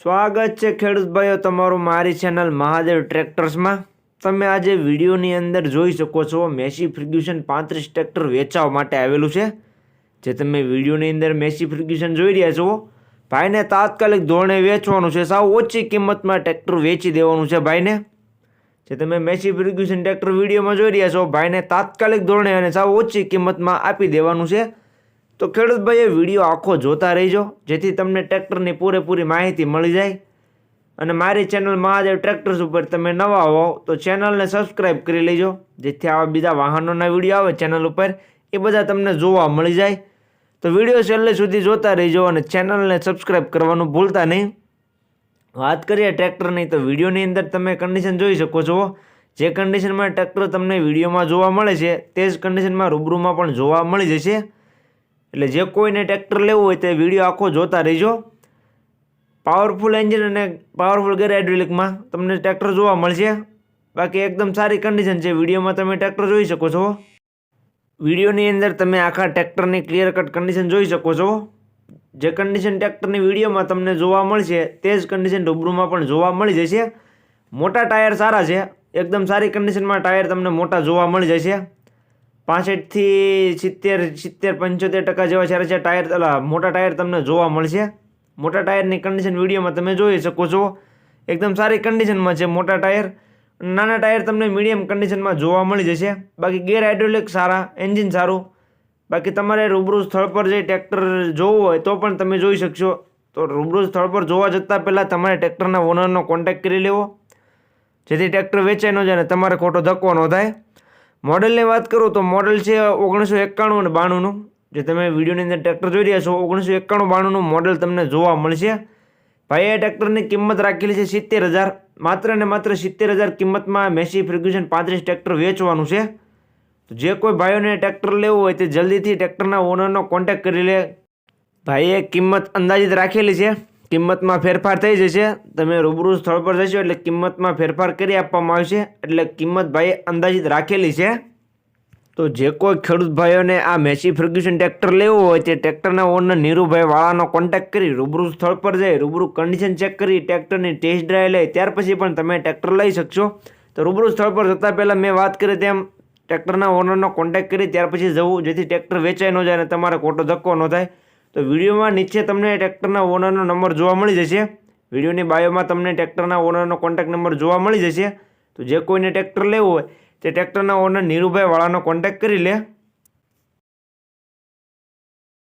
સ્વાગત છે ખેડૂત ભાઈઓ તમારું મારી ચેનલ મહાદેવ ટ્રેક્ટર્સમાં તમે આજે વિડીયોની અંદર જોઈ શકો છો મેસી ફ્રિગ્યુશન પાંત્રીસ ટ્રેક્ટર વેચાવા માટે આવેલું છે. જે તમે વિડીયોની અંદર મેસી ફ્રિગ્યુશન જોઈ રહ્યા છો. ભાઈને તાત્કાલિક ધોરણે વેચવાનું છે. સાવ ઓછી કિંમતમાં ટ્રેક્ટર વેચી દેવાનું છે ભાઈને. જે તમે મેસી ફ્રિગ્યુશન ટ્રેક્ટર વિડીયોમાં જોઈ રહ્યા છો, ભાઈને તાત્કાલિક ધોરણે અને સાવ ઓછી કિંમતમાં આપી દેવાનું છે. તો ખેડૂત ભાઈએ વીડિયો આખો જોતા રહીજો, જેથી તમને ટ્રેક્ટરની પૂરેપૂરી માહિતી મળી જાય. અને મારી ચેનલ મહાદેવ ટ્રેક્ટર્સ ઉપર તમે નવા હો, તો ચેનલને સબસ્ક્રાઈબ કરી લેજો, જેથી આવા બીજા વાહનોના વીડિયો આવે ચેનલ ઉપર, એ બધા તમને જોવા મળી જાય. તો વીડિયો છેલ્લે સુધી જોતા રહીજો અને ચેનલને સબસ્ક્રાઈબ કરવાનું ભૂલતા નહીં. વાત કરીએ ટ્રેક્ટરની, તો વિડીયોની અંદર તમે કન્ડિશન જોઈ શકો છો. જે કન્ડિશનમાં ટ્રેક્ટર તમને વિડીયોમાં જોવા મળે છે, તે જ કન્ડિશનમાં રૂબરૂમાં પણ જોવા મળી જશે. એટલે જે કોઈને ટ્રેક્ટર લેવું હોય તે વીડિયો આખો જોતા રહીજો. પાવરફુલ એન્જિન અને પાવરફુલ ગેર હાઇડ્રોલિકમાં તમને ટ્રેક્ટર જોવા મળશે. બાકી એકદમ સારી કન્ડિશન છે વિડીયોમાં તમે ટ્રેક્ટર જોઈ શકો છો. વિડીયોની અંદર તમે આખા ટ્રેક્ટરની ક્લિયર કટ કન્ડિશન જોઈ શકો છો. જે કન્ડિશન ટ્રેક્ટરની વિડીયોમાં તમને જોવા મળશે તે જ કન્ડિશન રૂબરૂમાં પણ જોવા મળી જશે. મોટા ટાયર સારા છે. એકદમ સારી કન્ડિશનમાં ટાયર તમને મોટા જોવા મળી જશે. પાસઠથી સિત્તેર સિત્તેર પંચોતેર ટકા જેવા સારા છે ટાયર અલા, મોટા ટાયર તમને જોવા મળશે. મોટા ટાયરની કન્ડિશન વિડીયોમાં તમે જોઈ શકો છો. એકદમ સારી કન્ડિશનમાં છે મોટા ટાયર. નાના ટાયર તમને મીડિયમ કન્ડિશનમાં જોવા મળી જશે. બાકી ગેર હાઇડ્રોલિક સારા એન્જિન સારું. બાકી તમારે રૂબરૂ સ્થળ પર જે ટ્રેક્ટર જોવું હોય તો પણ તમે જોઈ શકશો. તો રૂબરૂ સ્થળ પર જોવા જતાં પહેલાં તમારે ટ્રેક્ટરના ઓનરનો કોન્ટેક્ટ કરી લેવો. જેથી ટ્રેક્ટર વેચાઈ ન જાય અને તમારે ખોટો ધક્કો ન થાય. મોડલની વાત કરું તો મોડલ છે ઓગણીસો એકાણું અને બાણુંનું. જે તમે વિડીયોની અંદર ટ્રેક્ટર જોઈ રહ્યા છો, ઓગણીસો એકાણું બાણુંનું મોડલ તમને જોવા મળશે. ભાઈએ ટ્રેક્ટરની કિંમત રાખેલી છે સિત્તેર હજાર. માત્ર ને માત્ર સિત્તેર હજાર કિંમતમાં મેસી ફ્રિગ્યુશન પાંત્રીસ ટ્રેક્ટર વેચવાનું છે. તો જે કોઈ ભાઈઓને ટ્રેક્ટર લેવું હોય તે જલ્દીથી ટ્રેક્ટરના ઓનરનો કોન્ટેક્ટ કરી લે. ભાઈએ કિંમત અંદાજિત રાખેલી છે. કિંમતમાં ફેરફાર થઈ જશે. તમે રૂબરૂ સ્થળ પર જશો એટલે કિંમતમાં ફેરફાર કરી આપવામાં આવશે. એટલે કિંમત ભાઈએ અંદાજિત રાખેલી છે. તો જે કોઈ ખેડૂત ભાઈઓને આ મેસી ફર્ગ્યુસન ટ્રેક્ટર લેવું હોય તે ટ્રેક્ટરના ઓનર નીરુભાઈ વાળાનો કોન્ટેક્ટ કરી રૂબરૂ સ્થળ પર જઈ, રૂબરૂ કન્ડિશન ચેક કરી, ટ્રેક્ટરની ટેસ્ટ ડ્રાઈવ લઈ, ત્યાર પછી પણ તમે ટ્રેક્ટર લઈ શકશો. તો રૂબરૂ સ્થળ પર જતાં પહેલાં મેં વાત કરી તેમ ટ્રેક્ટરના ઓનરનો કોન્ટેક્ટ કરી, ત્યાર પછી જવું. જેથી ટ્રેક્ટર વેચાઈ ન જાય અને તમારે ખોટો ધક્કો ન થાય. તો વિડીયોમાં નીચે તમને ટ્રેક્ટરના ઓનરનો નંબર જોવા મળી જશે. વિડીયોની બાયોમાં તમને ટ્રેક્ટરના ઓનરનો કોન્ટેક્ટ નંબર જોવા મળી જશે. તો જે કોઈને ટ્રેક્ટર લેવું હોય તે ટ્રેક્ટરના ઓનર નીરુભાઈ વાળાનો કોન્ટેક્ટ કરી લે.